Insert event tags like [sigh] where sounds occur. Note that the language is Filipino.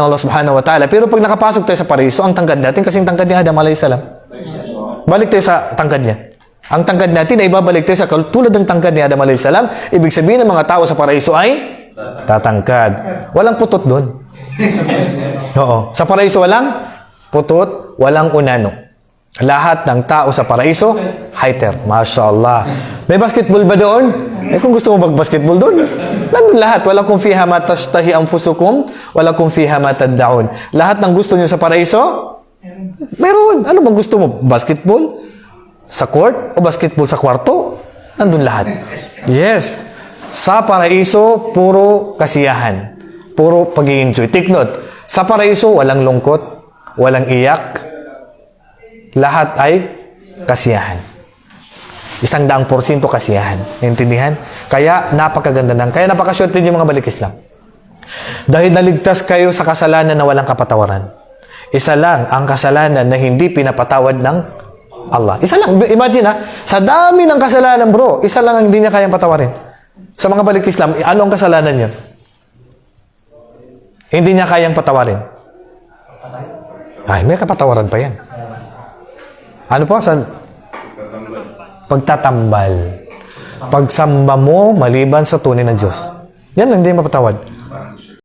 ng Allah subhanahu wa ta'ala. Pero pag nakapasok tayo sa paraiso, ang tangkad natin, kasing tangkad ni Adam alayhi salam. Balik tayo sa tangkad niya. Ang tangkad natin ay babalik tayo sa tulad ng tangkad ni Adam alayhi salam. Ibig sabihin ng mga tao sa paraiso ay tatangkad. Walang putot doon. [laughs] Oo. Sa paraiso walang putot, walang unano. Lahat ng tao sa paraiso, highter. Masya Allah. May basketball ba doon? Eh kung gusto mo mag-basketball doon, nandun lahat. Walang kung fiha matashtahi anfusukum, walang kung fiha mataddaun. Lahat ng gusto niyo sa paraiso, meron. Ano bang gusto mo? Basketball? Sa court? O basketball sa kwarto? Nandun lahat. Yes. Sa paraiso, puro kasiyahan. Puro pag-i-enjoy. Take note. Sa paraiso, walang lungkot, walang iyak, lahat ay kasiyahan. Isang daang porsyento kasiyahan. Naintindihan? Kaya napakaganda ng, kaya napakaswerte yung mga balik Islam. Dahil naligtas kayo sa kasalanan na walang kapatawaran. Isa lang ang kasalanan na hindi pinapatawad ng Allah. Isa lang. Imagine ha, sa dami ng kasalanan bro, isa lang ang hindi niya kayang patawarin. Sa mga balik Islam, ano ang kasalanan niya? Hindi niya kayang patawarin. Ay, may kapatawaran pa yan. Ano po? Sa pagtatambal. Pagsamba mo maliban sa tunay na Diyos. Yan hindi mapatawad.